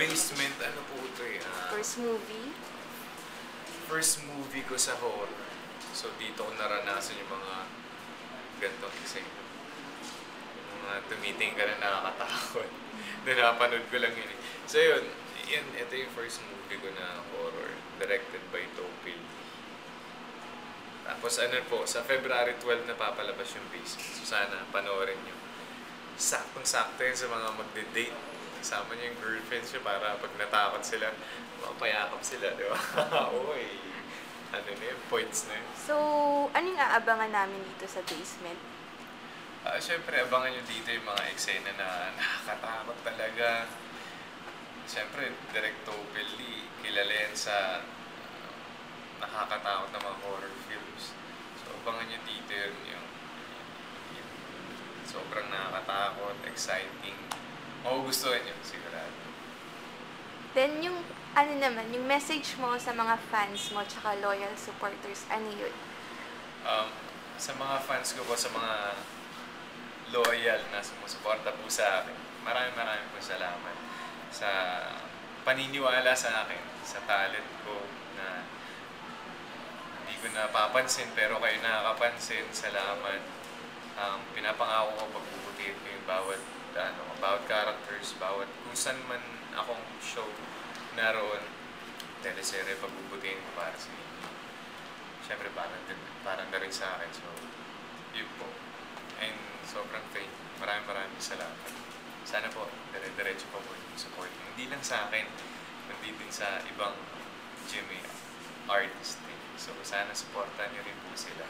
Basement, ano po ito eh? ah, First movie? first movie ko sa horror. So dito ko naranasan yung mga ganitong eksena. Yung mga tumiting ka na nakakatakot. Doon napanood ko lang yun eh. So yun, yun, ito yung first movie ko na horror. Directed by Topil. Tapos ano po, sa February 12 na papalabas yung basement. So sana panoorin nyo. Saktong-sakto yun sa mga magde-date. Kasama niyo yung girlfriends nyo para pag natakot sila, mapayakap sila, di ba? Uy, ano na yun, points na yun. So, anong aabangan namin dito sa basement? Ah, Siyempre, abangan nyo dito yung mga eksena na nakakatakot talaga. Siyempre, Direct Topelli, kilala yan sa ah, nakakatakot na mga horror films. So, abangan nyo dito yun yung, yung sobrang nakakatakot, exciting. Magugustuhan nyo, sigurado. Then, yung, ano naman, yung message mo sa mga fans mo tsaka loyal supporters, ano yun? Um, sa mga fans ko po, sa mga loyal na sumusuporta po sa akin, maraming maraming po salamat sa paniniwala sa akin, sa talent ko na hindi ko napapansin pero kayo nakakapansin. Salamat. Um, pinapangako ko pagbubutihin ko yung bawat ano, bawat characters, bawat kung saan man akong show naroon, teleserye pagbubutihin ko para sa inyo. Siyempre parang, din, parang na rin sa akin. So, yun po. And sobrang thank you. Maraming maraming salamat. Sana po, dire-diretso pa po yung support. Hindi lang sa akin, kundi din sa ibang Jimmy artist. eh. So, sana supportan niyo rin po sila.